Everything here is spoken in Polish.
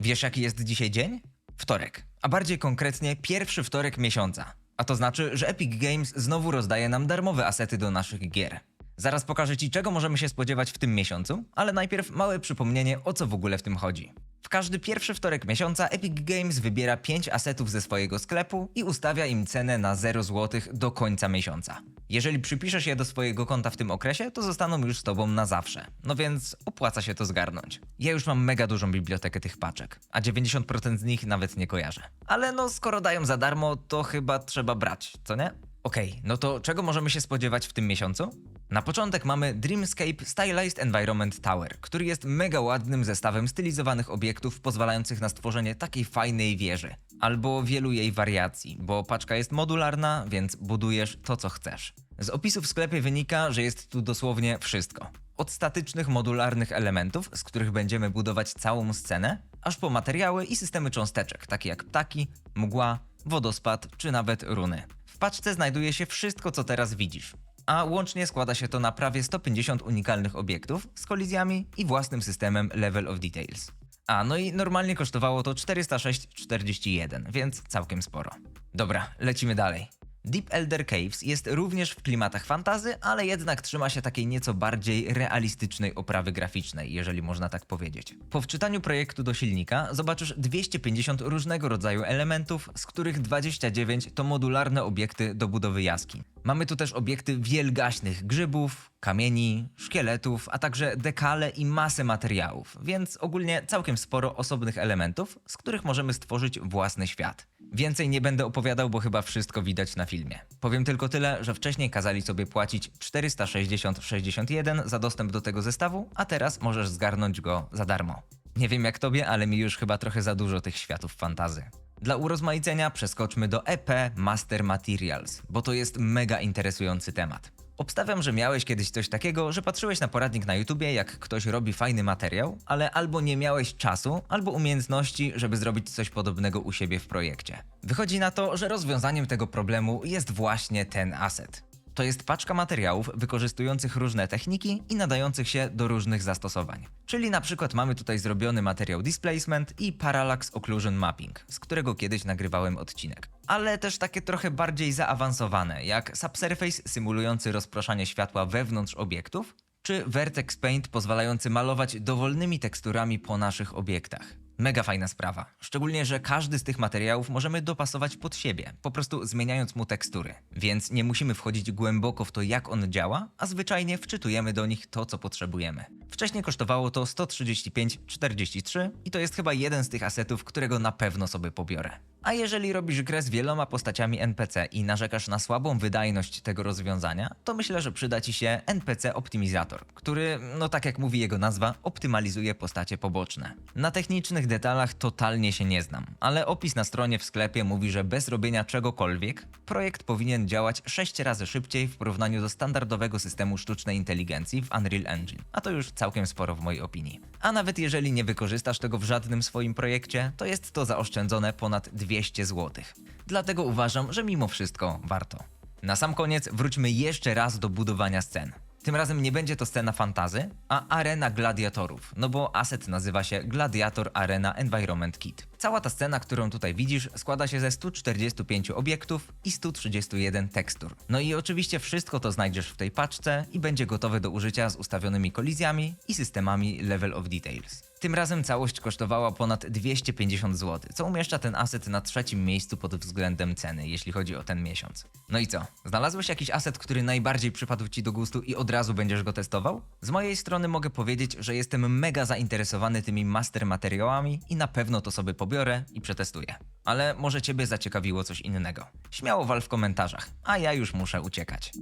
Wiesz, jaki jest dzisiaj dzień? Wtorek, a bardziej konkretnie pierwszy wtorek miesiąca. A to znaczy, że Epic Games znowu rozdaje nam darmowe asety do naszych gier. Zaraz pokażę Ci, czego możemy się spodziewać w tym miesiącu, ale najpierw małe przypomnienie, o co w ogóle w tym chodzi. W każdy pierwszy wtorek miesiąca Epic Games wybiera 5 asetów ze swojego sklepu i ustawia im cenę na 0 zł do końca miesiąca. Jeżeli przypiszesz je do swojego konta w tym okresie, to zostaną już z Tobą na zawsze. No więc opłaca się to zgarnąć. Ja już mam mega dużą bibliotekę tych paczek, a 90% z nich nawet nie kojarzę. Ale no skoro dają za darmo, to chyba trzeba brać, co nie? Okej, no to czego możemy się spodziewać w tym miesiącu? Na początek mamy Dreamscape Stylized Environment Tower, który jest mega ładnym zestawem stylizowanych obiektów pozwalających na stworzenie takiej fajnej wieży. Albo wielu jej wariacji, bo paczka jest modularna, więc budujesz to co chcesz. Z opisu w sklepie wynika, że jest tu dosłownie wszystko. Od statycznych modularnych elementów, z których będziemy budować całą scenę, aż po materiały i systemy cząsteczek, takie jak ptaki, mgła, wodospad czy nawet runy. W paczce znajduje się wszystko, co teraz widzisz, a łącznie składa się to na prawie 150 unikalnych obiektów z kolizjami i własnym systemem Level of Details. A no i normalnie kosztowało to 406,41, więc całkiem sporo. Dobra, lecimy dalej. Deep Elder Caves jest również w klimatach fantazy, ale jednak trzyma się takiej nieco bardziej realistycznej oprawy graficznej, jeżeli można tak powiedzieć. Po wczytaniu projektu do silnika zobaczysz 250 różnego rodzaju elementów, z których 29 to modularne obiekty do budowy jaskiń. Mamy tu też obiekty wielgaśnych grzybów, kamieni, szkieletów, a także dekale i masę materiałów, więc ogólnie całkiem sporo osobnych elementów, z których możemy stworzyć własny świat. Więcej nie będę opowiadał, bo chyba wszystko widać na filmie. Powiem tylko tyle, że wcześniej kazali sobie płacić 460,61 za dostęp do tego zestawu, a teraz możesz zgarnąć go za darmo. Nie wiem jak tobie, ale mi już chyba trochę za dużo tych światów fantazy. Dla urozmaicenia przeskoczmy do EP Master Materials, bo to jest mega interesujący temat. Obstawiam, że miałeś kiedyś coś takiego, że patrzyłeś na poradnik na YouTubie, jak ktoś robi fajny materiał, ale albo nie miałeś czasu, albo umiejętności, żeby zrobić coś podobnego u siebie w projekcie. Wychodzi na to, że rozwiązaniem tego problemu jest właśnie ten asset. To jest paczka materiałów wykorzystujących różne techniki i nadających się do różnych zastosowań. Czyli na przykład mamy tutaj zrobiony materiał Displacement i Parallax Occlusion Mapping, z którego kiedyś nagrywałem odcinek. Ale też takie trochę bardziej zaawansowane, jak Subsurface symulujący rozproszanie światła wewnątrz obiektów, czy Vertex Paint pozwalający malować dowolnymi teksturami po naszych obiektach. Mega fajna sprawa. Szczególnie, że każdy z tych materiałów możemy dopasować pod siebie, po prostu zmieniając mu tekstury. Więc nie musimy wchodzić głęboko w to, jak on działa, a zwyczajnie wczytujemy do nich to, co potrzebujemy. Wcześniej kosztowało to 135,43 i to jest chyba jeden z tych asetów, którego na pewno sobie pobiorę. A jeżeli robisz grę z wieloma postaciami NPC i narzekasz na słabą wydajność tego rozwiązania, to myślę, że przyda Ci się NPC Optimizator, który, no tak jak mówi jego nazwa, optymalizuje postacie poboczne. Na technicznych detalach totalnie się nie znam, ale opis na stronie w sklepie mówi, że bez robienia czegokolwiek, projekt powinien działać 6 razy szybciej w porównaniu do standardowego systemu sztucznej inteligencji w Unreal Engine, a to już całkiem sporo w mojej opinii. A nawet jeżeli nie wykorzystasz tego w żadnym swoim projekcie, to jest to zaoszczędzone ponad 200 zł. Dlatego uważam, że mimo wszystko warto. Na sam koniec wróćmy jeszcze raz do budowania scen. Tym razem nie będzie to scena fantazy, a arena gladiatorów, no bo asset nazywa się Gladiator Arena Environment Kit. Cała ta scena, którą tutaj widzisz, składa się ze 145 obiektów i 131 tekstur. No i oczywiście wszystko to znajdziesz w tej paczce i będzie gotowe do użycia z ustawionymi kolizjami i systemami Level of Details. Tym razem całość kosztowała ponad 250 zł, co umieszcza ten aset na trzecim miejscu pod względem ceny, jeśli chodzi o ten miesiąc. No i co? Znalazłeś jakiś aset, który najbardziej przypadł Ci do gustu i od razu będziesz go testował? Z mojej strony mogę powiedzieć, że jestem mega zainteresowany tymi master materiałami i na pewno to sobie pobiorę i przetestuję. Ale może Ciebie zaciekawiło coś innego. Śmiało wal w komentarzach, a ja już muszę uciekać.